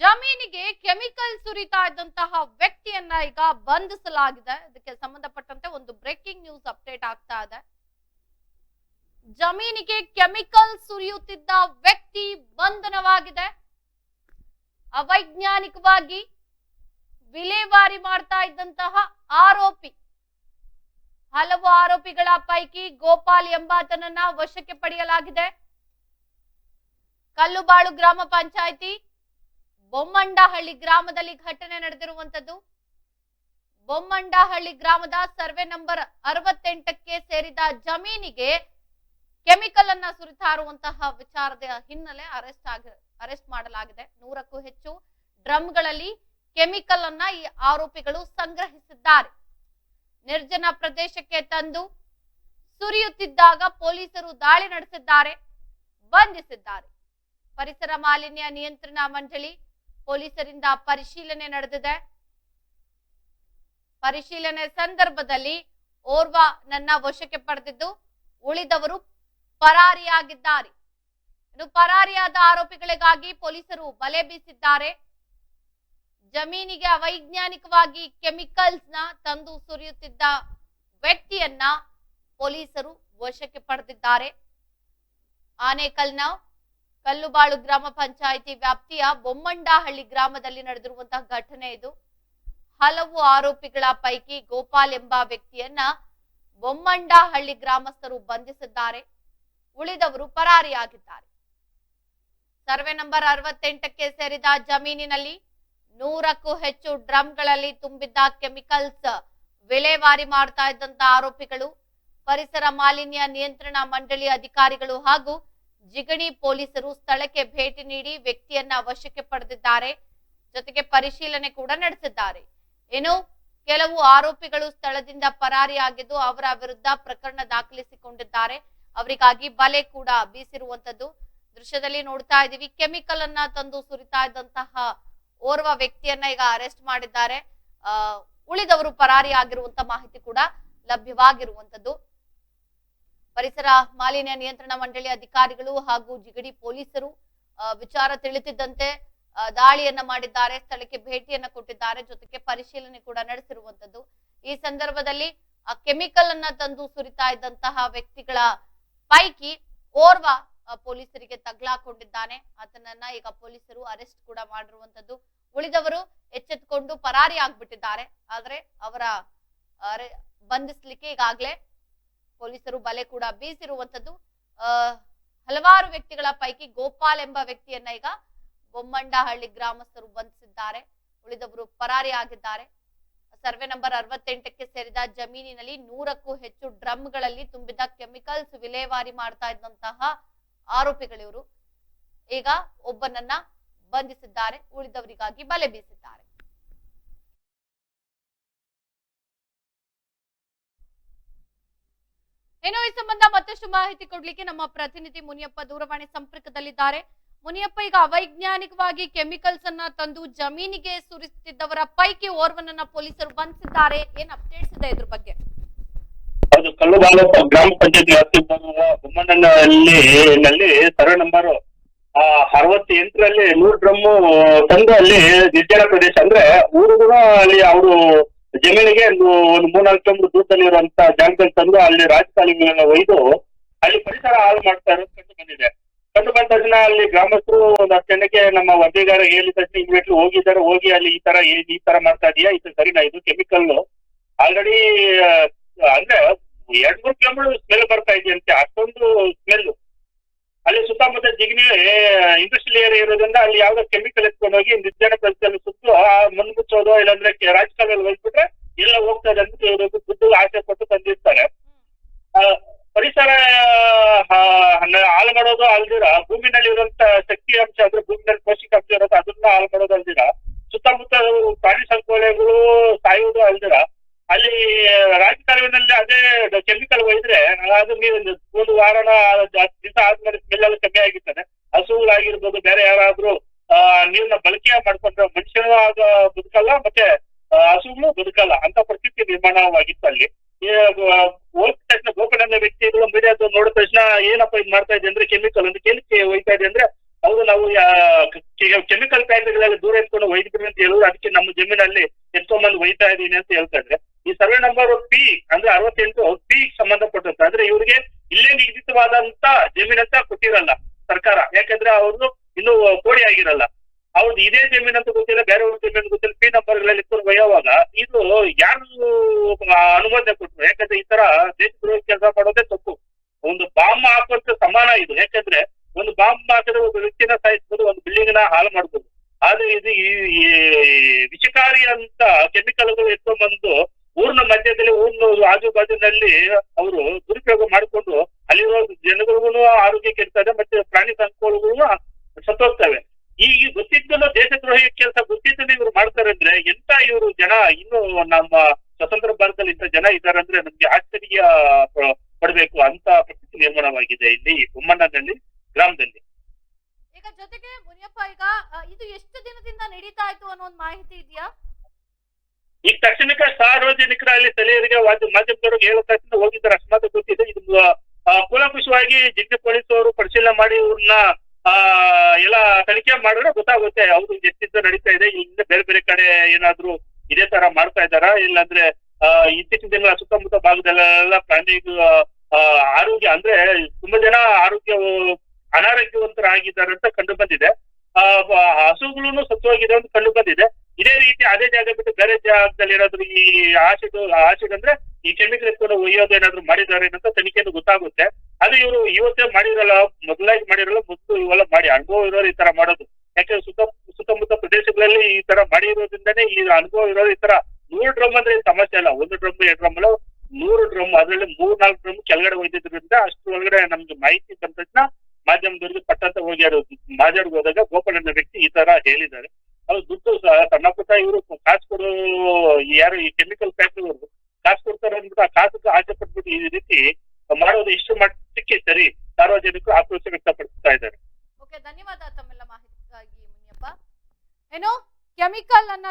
ಜಮೀನಿಗೆ ಕೆಮಿಕಲ್ ಸುರಿತಾ ಇದ್ದಂತಹ ವ್ಯಕ್ತಿಯನ್ನ ಈಗ ಬಂಧಿಸಲಾಗಿದೆ. ಇದಕ್ಕೆ ಸಂಬಂಧಪಟ್ಟಂತೆ ಒಂದು ಬ್ರೇಕಿಂಗ್ ನ್ಯೂಸ್ ಅಪ್ಡೇಟ್ ಆಗ್ತಾ ಇದೆ. ಜಮೀನಿಗೆ ಕೆಮಿಕಲ್ ಸುರಿಯುತ್ತಿದ್ದ ವ್ಯಕ್ತಿ ಬಂಧನವಾಗಿದೆ. ಅವೈಜ್ಞಾನಿಕವಾಗಿ ವಿಲೇವಾರಿ ಮಾಡ್ತಾ ಇದ್ದಂತಹ ಆರೋಪಿ. ಹಲವು ಆರೋಪಿಗಳ ಪೈಕಿ ಗೋಪಾಲ್ ಎಂಬಾತನನ್ನ ವಶಕ್ಕೆ ಪಡೆಯಲಾಗಿದೆ. ಕಲ್ಲುಬಾಳು ಗ್ರಾಮ ಪಂಚಾಯಿತಿ ಬೊಮ್ಮಂಡಹಳ್ಳಿ ಗ್ರಾಮದಲ್ಲಿ ಘಟನೆ ನಡೆದಿರುವಂತದ್ದು ಬೊಮ್ಮಂಡಹಳ್ಳಿ ಗ್ರಾಮದ ಸರ್ವೆ ನಂಬರ್ ಅರವತ್ತೆಂಟಕ್ಕೆ ಸೇರಿದ ಜಮೀನಿಗೆ ಕೆಮಿಕಲ್ ಅನ್ನ ಸುರಿತಾರುವಂತಹ ವಿಚಾರದ ಹಿನ್ನೆಲೆ ಅರೆಸ್ಟ್ ಆಗ, ಅರೆಸ್ಟ್ ಮಾಡಲಾಗಿದೆ. ನೂರಕ್ಕೂ ಹೆಚ್ಚು ಡ್ರಮ್ಗಳಲ್ಲಿ ಕೆಮಿಕಲ್ ಅನ್ನ ಈ ಆರೋಪಿಗಳು ಸಂಗ್ರಹಿಸಿದ್ದಾರೆ. ನಿರ್ಜನ ಪ್ರದೇಶಕ್ಕೆ ತಂದು ಸುರಿಯುತ್ತಿದ್ದಾಗ ಪೊಲೀಸರು ದಾಳಿ ನಡೆಸಿದ್ದಾರೆ, ಬಂಧಿಸಿದ್ದಾರೆ. ಪರಿಸರ ಮಾಲಿನ್ಯ ನಿಯಂತ್ರಣ ಮಂಡಳಿ ಪೊಲೀಸರಿಂದ ಪರಿಶೀಲನೆ ನಡೆದಿದೆ. ಪರಿಶೀಲನೆ ಸಂದರ್ಭದಲ್ಲಿ ಓರ್ವ ನನ್ನ ವಶಕ್ಕೆ ಪಡೆದಿದ್ದು, ಉಳಿದವರು ಪರಾರಿಯಾಗಿದ್ದಾರೆ. ಇನ್ನು ಪರಾರಿಯಾದ ಆರೋಪಿಗಳಿಗಾಗಿ ಪೊಲೀಸರು ಬಲೆ ಬೀಸಿದ್ದಾರೆ. ಜಮೀನಿಗೆ ಅವೈಜ್ಞಾನಿಕವಾಗಿ ಕೆಮಿಕಲ್ಸ್ನ ತಂದು ಸುರಿಯುತ್ತಿದ್ದ ವ್ಯಕ್ತಿಯನ್ನ ಪೊಲೀಸರು ವಶಕ್ಕೆ ಪಡೆದಿದ್ದಾರೆ. ಆನೇಕಲ್ನ ಕಲ್ಲುಬಾಳು ಗ್ರಾಮ ಪಂಚಾಯಿತಿ ವ್ಯಾಪ್ತಿಯ ಬೊಮ್ಮಂಡಹಳ್ಳಿ ಗ್ರಾಮದಲ್ಲಿ ನಡೆದಿರುವಂತಹ ಘಟನೆ ಇದು. ಹಲವು ಆರೋಪಿಗಳ ಪೈಕಿ ಗೋಪಾಲ್ ಎಂಬ ವ್ಯಕ್ತಿಯನ್ನ ಬೊಮ್ಮಂಡಹಳ್ಳಿ ಗ್ರಾಮಸ್ಥರು ಬಂಧಿಸಿದ್ದಾರೆ. ಉಳಿದವರು ಪರಾರಿಯಾಗಿದ್ದಾರೆ. ಸರ್ವೆ ನಂಬರ್ ಅರವತ್ತೆಂಟಕ್ಕೆ ಸೇರಿದ ಜಮೀನಿನಲ್ಲಿ ನೂರಕ್ಕೂ ಹೆಚ್ಚು ಡ್ರಮ್ಗಳಲ್ಲಿ ತುಂಬಿದ್ದ ಕೆಮಿಕಲ್ಸ್ ವಿಲೇವಾರಿ ಮಾಡ್ತಾ ಇದ್ದಂತ ಆರೋಪಿಗಳು, ಪರಿಸರ ಮಾಲಿನ್ಯ ನಿಯಂತ್ರಣ ಮಂಡಳಿ ಅಧಿಕಾರಿಗಳು ಹಾಗೂ ಜಿಗಣಿ ಪೊಲೀಸರು ಸ್ಥಳಕ್ಕೆ ಭೇಟಿ ನೀಡಿ ವ್ಯಕ್ತಿಯನ್ನ ವಶಕ್ಕೆ ಪಡೆದಿದ್ದಾರೆ, ಜೊತೆಗೆ ಪರಿಶೀಲನೆ ಕೂಡ ನಡೆಸಿದ್ದಾರೆ. ಇನ್ನು ಕೆಲವು ಆರೋಪಿಗಳು ಸ್ಥಳದಿಂದ ಪರಾರಿಯಾಗಿದ್ದು ಅವರ ವಿರುದ್ಧ ಪ್ರಕರಣ ದಾಖಲಿಸಿಕೊಂಡಿದ್ದಾರೆ. ಅವರಿಗಾಗಿ ಬಲೆ ಕೂಡ ಬೀಸಿರುವಂತದ್ದು ದೃಶ್ಯದಲ್ಲಿ ನೋಡ್ತಾ ಇದೀವಿ ಕೆಮಿಕಲ್ ಅನ್ನ ತಂದು ಸುರಿತಾ ಇದ್ದಂತಹ ಓರ್ವ ವ್ಯಕ್ತಿಯನ್ನ ಈಗ ಅರೆಸ್ಟ್ ಮಾಡಿದ್ದಾರೆ. ಆ, ಉಳಿದವರು ಪರಾರಿಯಾಗಿರುವಂತ ಮಾಹಿತಿ ಕೂಡ ಲಭ್ಯವಾಗಿರುವಂತದ್ದು ಪರಿಸರ ಮಾಲಿನ್ಯ ನಿಯಂತ್ರಣ ಮಂಡಳಿ ಅಧಿಕಾರಿಗಳು ಹಾಗೂ ಜಿಗಡಿ ಪೊಲೀಸರು ವಿಚಾರ ತಿಳಿತಿದ್ದಂತೆ ದಾಳಿಯನ್ನ ಮಾಡಿದ್ದಾರೆ, ಸ್ಥಳಕ್ಕೆ ಭೇಟಿಯನ್ನ ಕೊಟ್ಟಿದ್ದಾರೆ, ಜೊತೆಗೆ ಪರಿಶೀಲನೆ ಕೂಡ ನಡೆಸಿರುವಂತದ್ದು. ಈ ಸಂದರ್ಭದಲ್ಲಿ ಕೆಮಿಕಲ್ ಅನ್ನ ತಂದು ಸುರಿತಾ ಇದ್ದಂತಹ ವ್ಯಕ್ತಿಗಳ ಪೈಕಿ ಓರ್ವ ಪೊಲೀಸರಿಗೆ ತಗ್ಲಾಕೊಂಡಿದ್ದಾನೆ. ಆತನನ್ನ ಈಗ ಪೊಲೀಸರು ಅರೆಸ್ಟ್ ಕೂಡ ಮಾಡಿರುವಂತದ್ದು. ಉಳಿದವರು ಎಚ್ಚೆತ್ತುಕೊಂಡು ಪರಾರಿ ಆಗ್ಬಿಟ್ಟಿದ್ದಾರೆ. ಆದ್ರೆ ಅವರ ಬಂಧಿಸ್ಲಿಕ್ಕೆ ಈಗಾಗ್ಲೇ ಪೊಲೀಸರು ಬಲೆ ಕೂಡ ಬೀಸಿರುವಂತದ್ದು ಹಲವಾರು ವ್ಯಕ್ತಿಗಳ ಪೈಕಿ ಗೋಪಾಲ್ ಎಂಬ ವ್ಯಕ್ತಿಯನ್ನ ಈಗ ಬೊಮ್ಮಂಡಹಳ್ಳಿ ಗ್ರಾಮಸ್ಥರು ಬಂಧಿಸಿದ್ದಾರೆ. ಉಳಿದವರು ಪರಾರಿ ಆಗಿದ್ದಾರೆ. ಸರ್ವೆ ನಂಬರ್ ಅರವತ್ತೆಂಟಕ್ಕೆ ಸೇರಿದ ಜಮೀನಿನಲ್ಲಿ ನೂರಕ್ಕೂ ಹೆಚ್ಚು ಡ್ರಮ್ಗಳಲ್ಲಿ ತುಂಬಿದ ಕೆಮಿಕಲ್ಸ್ ವಿಲೇವಾರಿ ಮಾಡ್ತಾ ಇದ್ದಂತಹ ಆರೋಪಿಗಳಿವರು ಈಗ ಒಬ್ಬನನ್ನ ಬಂಧಿಸಿದ್ದಾರೆ. ಉಳಿದವರಿಗಾಗಿ ಬಲೆ ಬೀಸಿದ್ದಾರೆ. ಇನ್ನು ಈ ಸಂಬಂಧ ಮತ್ತಷ್ಟು ಮಾಹಿತಿ ಕೊಡ್ಲಿಕ್ಕೆ ನಮ್ಮ ಪ್ರತಿನಿಧಿ ಮುನಿಯಪ್ಪ ದೂರವಾಣಿ ಸಂಪರ್ಕದಲ್ಲಿದ್ದಾರೆ. ಮುನಿಯಪ್ಪ, ಈಗ ಅವೈಜ್ಞಾನಿಕವಾಗಿ ಕೆಮಿಕಲ್ಸ್ ಅನ್ನ ತಂದು ಜಮೀನಿಗೆ ಸುರಿಸುತ್ತಿದ್ದವರ ಪೈಕಿ ಓರ್ವನನ್ನ ಪೊಲೀಸರು ಬಂಧಿಸಿದ್ದಾರೆ. ಏನ್ ಅಪ್ಡೇಟ್ಸ್ ಇದೆ ಇದ್ರ ಬಗ್ಗೆ? ಹೌದು ಕಲ್ಲುಬಾಲು ಗ್ರಾಮ ಪಂಚಾಯತಿ ವ್ಯಾಪ್ತಿ ಬಮ್ಮಣ್ಣನಲ್ಲಿ ನಲ್ಲಿ ಸರ್ವೆ ನಂಬರ್ ಅರವತ್ತೆಂಟರಲ್ಲಿ ನೂರು ಡ್ರಮ್ಮು ತಂದು ಅಲ್ಲಿ ನಿರ್ಜನ ಪ್ರದೇಶ ಅಂದ್ರೆ ಊರುಗಳು ಅಲ್ಲಿ ಅವರು ಜಮೀನಿಗೆ ಒಂದು ಮೂರ್ನಾಲ್ಕು ಕಿಲೋಮೀಟರ್ ದೂರದಲ್ಲಿ ಇರುವಂತ ಜಾಗದಲ್ಲಿ ತಂದು ಅಲ್ಲಿ ರಾಜಕಾಲಿಗಳನ್ನ ಒಯ್ದು ಅಲ್ಲಿ ಪರಿಸರ ಹಾಳು ಮಾಡ್ತಾ ಇರೋದು ಕಂಡು ಬಂದಿದೆ. ಕಂಡು ಬಂದ ತಕ್ಷಣ ಅಲ್ಲಿ ಗ್ರಾಮಸ್ಥರು ಒಂದು ಹತ್ತು ಜನಕ್ಕೆ ನಮ್ಮ ವರದಿಗಾರ ಹೇಳಿದ ತಕ್ಷಣ ಇಮಿಡಿಯೇಟ್ಲಿ ಹೋಗಿದ್ದಾರೆ. ಹೋಗಿ ಅಲ್ಲಿ ಈ ತರ ಈ ತರ ಮಾಡ್ತಾ ಇದೆಯಾ? ಇದು ಸರಿನಾ? ಇದು ಕೆಮಿಕಲ್ ಆಲ್ರೆಡಿ ಅಂದ್ರೆ ಎರಡ್ ಮೂರು ಕಿಲೋಮೀಟರ್ ಸ್ಮೆಲ್ ಬರ್ತಾ ಇದೆಯಂತೆ. ಅಷ್ಟೊಂದು ಸ್ಮೆಲ್ ಅಲ್ಲಿ ಸುತ್ತಮುತ್ತ ಜಿಗಣಿ ಇಂಡಸ್ಟ್ರಿಯಲ್ ಏರಿಯಾ ಇರೋದ್ರಿಂದ ಅಲ್ಲಿ ಯಾವ್ದೋ ಕೆಮಿಕಲ್ ಎತ್ಕೊಂಡು ಹೋಗಿ ನಿರ್ಜನ ಪ್ರದೇಶದಲ್ಲಿ ಸುತ್ತು ಆ ಮಣ್ಣು ಮುಚ್ಚೋದು ಇಲ್ಲಾಂದ್ರೆ ರಾಜಕಾಲದಲ್ಲಿ ಒಯ್ದ್ಬಿಟ್ರೆ ಎಲ್ಲ ಹೋಗ್ತಾ ಇದೆ ಅಂತ ದುಡ್ಡು ಆಸೆ ಪಟ್ಟು ತಂದಿರ್ತಾರೆ. ಪರಿಸರ ಹಾಳು ಮಾಡೋದು ಅಲ್ದಿರ. ಭೂಮಿನಲ್ಲಿ ಇರುವಂತ ಶಕ್ತಿ ಅಂಶ ಅಂದ್ರೆ ಭೂಮಿನಲ್ಲಿ ಪೋಷಕಾಂಶ ಇರೋದು ಅದನ್ನ ಹಾಳು ಮಾಡೋದು ಅಲ್ದಿರ. ಸುತ್ತಮುತ್ತ ಪ್ರಾಣಿ ಸಂಕೋಲೆಗಳು ಸಾಯುವುದು ಅಲ್ದಿರ. ಅಲ್ಲಿ ರಾಜಕಾಲುವಿನಲ್ಲಿ ಅದೇ ಕೆಮಿಕಲ್ ಒಯ್ದ್ರೆ ಅದು ನೀರು ಒಂದು ವಾರನ ದಿವಸ ಆದ್ಮೇಲೆ ಸ್ಮೆಲ್ ಕಮ್ಮಿ ಆಗಿರ್ತದೆ. ಹಸುಗಳಾಗಿರ್ಬೋದು ಬೇರೆ ಯಾರಾದ್ರೂ, ಆ, ನೀರ್ನ ಬಳಕೆ ಮಾಡ್ಕೊಂಡ್ರೆ ಮನುಷ್ಯರು ಆಗ ಬದುಕಲ್ಲ, ಮತ್ತೆ ಹಸುಗಳು ಬದುಕಲ್ಲ. ಅಂತ ಪರಿಸ್ಥಿತಿ ನಿರ್ಮಾಣವಾಗಿತ್ತು ಅಲ್ಲಿ. ಹೋದ ತಕ್ಷಣ ವ್ಯಕ್ತಿಗಳು ಮೀಡಿಯಾದ ನೋಡಿದ ತಕ್ಷಣ ಏನಪ್ಪ ಇದು ಮಾಡ್ತಾ ಇದೆ ಅಂದ್ರೆ ಕೆಮಿಕಲ್ ಒಂದು ಏನಕ್ಕೆ ಒಯ್ತಾ ಇದೆ ಅಂದ್ರೆ, ಹೌದು ನಾವು ಕೆಮಿಕಲ್ ಫ್ಯಾಕ್ಟರಿಗಳಲ್ಲಿ ದೂರ ಎತ್ಕೊಂಡು ಒಯ್ದಿದ್ರಿ ಅಂತ ಹೇಳಿದ್ರು ಅದಕ್ಕೆ ನಮ್ಮ ಜಮೀನಲ್ಲಿ ಎತ್ಕೊಂಡ್ಬಂದು ಒಯ್ತಾ ಇದೀನಿ ಅಂತ ಹೇಳ್ತಾ ಇದ್ರೆ. ಈ ಸರ್ವೆ ನಂಬರ್ ಪಿ ಅಂದ್ರೆ ಅರವತ್ತೆಂಟು ಪಿ ಸಂಬಂಧಪಟ್ಟಂತ. ಅಂದ್ರೆ ಇವರಿಗೆ ಇಲ್ಲೇ ನಿಗದಿತವಾದಂತ ಜಮೀನಂತ ಕೊಟ್ಟಿರಲ್ಲ ಸರ್ಕಾರ. ಯಾಕಂದ್ರೆ ಅವ್ರದ್ದು ಇನ್ನು ಕೋಡಿ ಆಗಿರಲ್ಲ. ಅವ್ರದ್ದು ಇದೇ ಜಮೀನ್ ಅಂತ ಗೊತ್ತಿಲ್ಲ, ಬೇರೆ ಅವ್ರ ಜಮೀನ್ ಗೊತ್ತಿಲ್ಲ. ಪಿ ನಂಬರ್ಗಳಲ್ಲಿ ಒಯ್ಯುವಾಗ ಇದು ಯಾರು ಅನುಮೋದನೆ ಕೊಟ್ಟರು ಯಾಕಂದ್ರೆ ಈ ತರ ದೇಶದ್ರೋಹಿ ಕೆಲಸ ಮಾಡೋದೇ ತಪ್ಪು. ಒಂದು ಬಾಂಬ್ ಹಾಕುವಂತ ಸಮಾನ ಇದು. ಯಾಕಂದ್ರೆ ಒಂದು ಬಾಂಬ್ ಹಾಕಿದ್ರೆ ಒಂದು ವ್ಯಕ್ತಿನ ಸಾಯಿಸ್ಬೋದು, ಒಂದು ಬಿಲ್ಡಿಂಗ್ನ ಹಾಳು ಮಾಡ್ಬೋದು. ಆದ್ರೆ ಇದು ಈ ಈ ವಿಷಕಾರಿ ಅಂತ ಕೆಮಿಕಲ್ಗಳು ಎತ್ಕೊಂಡ್ಬಂದು ಊರಿನ ಮಧ್ಯದಲ್ಲಿ ಊರಿನ ಆಜು ಬಾಜುನಲ್ಲಿ ಅವರು ದುರುಪಯೋಗ ಮಾಡಿಕೊಂಡು ಅಲ್ಲಿರೋ ಜನಗಳಿಗೂ ಆರೋಗ್ಯ ಕೆಡ್ತಾರೆ ಮತ್ತೆ ಪ್ರಾಣಿ ಸಂಕೋಲಗಳು ಸತ್ತೋಗ್ತವೆ. ಈಗ ಗೊತ್ತಿದ್ದಲ್ಲ ದೇಶದ್ರೋಹಿ ಕೆಲಸ ಗೊತ್ತಿದ್ದಲ್ಲಿ ಇವ್ರು ಮಾಡ್ತಾರೆ ಅಂದ್ರೆ ಎಂತ ಇವರು ಜನ ಇನ್ನು ನಮ್ಮ ಸ್ವತಂತ್ರ ಭಾರತದಲ್ಲಿ ಇಂಥ ಜನ ಇದ್ದಾರೆ ಅಂದ್ರೆ ನಮ್ಗೆ ಆಶ್ಚರ್ಯ ಪಡಬೇಕು ಅಂತ ಪರಿಸ್ಥಿತಿ ನಿರ್ಮಾಣವಾಗಿದೆ ಇಲ್ಲಿ ಬೊಮ್ಮಣ್ಣದಲ್ಲಿ ಗ್ರಾಮದಲ್ಲಿ. ಈಗ ಜೊತೆಗೆ ಮುನಿಯಪ್ಪ, ಈಗ ಇದು ಎಷ್ಟು ದಿನದಿಂದ ನಡೀತಾ ಇತ್ತು ಅನ್ನೋ ಒಂದು ಮಾಹಿತಿ ಇದೆಯಾ? ಈಗ ತಕ್ಷಣಕ್ಕೆ ಸಾರ್ವಜನಿಕರಲ್ಲಿ ಸ್ಥಳೀಯರಿಗೆ ವಾದ್ಯ- ಮಾಧ್ಯಮದವ್ರಿಗೆ ಹೇಳೋ ತಕ್ಷಣ ಹೋಗಿದ್ದಾರೆ. ಅಸ್ಮಾತ್ ಗೊತ್ತಿದೆ ಇದು. ಕೂಲಂಕುಷವಾಗಿ ಜಿಲ್ಲೆ ಪೊಲೀಸ್ ಅವರು ಪರಿಶೀಲನೆ ಮಾಡಿ ಇವ್ರನ್ನ ಆ, ಎಲ್ಲ ತನಿಖೆ ಮಾಡಿದ್ರೆ ಗೊತ್ತಾಗುತ್ತೆ. ಅವ್ರು ಎಷ್ಟಿದ್ದ ನಡೀತಾ ಇದೆ. ಇಲ್ಲಿಂದ ಬೇರೆ ಬೇರೆ ಕಡೆ ಏನಾದ್ರು ಇದೇ ತರ ಮಾಡ್ತಾ ಇದ್ದಾರಾ? ಇಲ್ಲಾಂದ್ರೆ ಇತ್ತೀಚಿನ ದಿನಗಳ ಸುತ್ತಮುತ್ತ ಭಾಗದಲ್ಲೆಲ್ಲ ಪ್ರಾಣಿ ಆರೋಗ್ಯ ಅಂದ್ರೆ ತುಂಬಾ ಜನ ಆರೋಗ್ಯ ಅನಾರೋಗ್ಯವಂತರಾಗಿದ್ದಾರೆ ಅಂತ ಕಂಡು ಬಂದಿದೆ. ಬ- ಸತ್ವವಾಗಿದೆ ಅಂತ ಕಂಡು ಬಂದಿದೆ. ಇದೇ ರೀತಿ ಅದೇ ಜಾಗ ಬಿಟ್ಟು ಬೇರೆ ಜಾಗದಲ್ಲಿ ಏನಾದ್ರು ಈ ಆಸಿಡ್ ಆಸಿಡ್ ಅಂದ್ರೆ ಈ ಕೆಮಿಕಲ್ ಎತ್ಕೊಂಡು ಒಯ್ಯೋದು ಏನಾದ್ರು ಮಾಡಿದ್ದಾರೆ ಅಂತ ತನಿಖೆಯನ್ನು ಗೊತ್ತಾಗುತ್ತೆ. ಅದು ಇವರು ಇವತ್ತೇ ಮಾಡಿರಲ್ಲ, ಮೊದಲಾಗಿ ಮಾಡಿರಲ್ಲ, ಮೊದಲು ಇವೆಲ್ಲ ಮಾಡಿ ಅನುಭವ ಇರೋರು ಈ ತರ ಮಾಡೋದು. ಯಾಕಂದ್ರೆ ಸುತ್ತ, ಸುತ್ತಮುತ್ತ ಪ್ರದೇಶಗಳಲ್ಲಿ ಈ ತರ ಮಾಡಿರೋದ್ರಿಂದಾನೇ ಈ ಅನುಭವ ಇರೋರು ಈ ತರ ನೂರು ಡ್ರಮ್ ಅಂದ್ರೆ ಸಮಸ್ಯೆ ಅಲ್ಲ. ಒಂದು ಡ್ರಮ್, ಎರಡು ಡ್ರಮ್ ಅಲ್ಲ, ನೂರು ಡ್ರಮ್, ಅದ್ರಲ್ಲಿ ಮೂರ್, ನಾಲ್ಕು ಡ್ರಮ್ ಕೆಳಗಡೆ ಒಯ್ದಿದ್ರಿಂದ ಅಷ್ಟು ಒಳಗಡೆ ನಮ್ಗೆ ಮಾಹಿತಿ ಬಂದ ತಕ್ಷಣ ಮಾಧ್ಯಮದವರಿಗೆ ಪಟ್ಟಂತ ಹೋಗಿ ಮಾಜರ್ಗೆ ಹೋದಾಗ ಗೋಪಾಲಣ್ಣ ವ್ಯಕ್ತಿ ಈ ತರ ಹೇಳಿದ್ದಾರೆ. ಅದು ದುಡ್ಡು ಸಣ್ಣ ಪುಟ್ಟ ಇವರು ಕಾಸು ಕೊಡೋ ಯಾರು ಈ ಕೆಮಿಕಲ್ ಫ್ಯಾಕ್ಟರಿ ಅವರು ಕಾಸು ಕೊಡ್ತಾರೆ ಅಂದ್ಬಿಟ್ಟು ಆ ಕಾಸಿಗೆ ಆಸೆ ಪಟ್ಬಿಟ್ಟು ಈ ರೀತಿ ಮಾಡೋದು ಇಷ್ಟು ಮಟ್ಟಕ್ಕೆ ಸರಿ. ಸಾರ್ವಜನಿಕರು ಆಕ್ರೋಶ ವ್ಯಕ್ತಪಡಿಸ್ತಾ ಇದ್ದಾರೆ. ಧನ್ಯವಾದ ತಮ್ಮೆಲ್ಲ ಮಾಹಿತಿಗಾಗಿ ಮುನಿಯಪ್ಪ. ಏನು ಕೆಮಿಕಲ್ ಅನ್ನ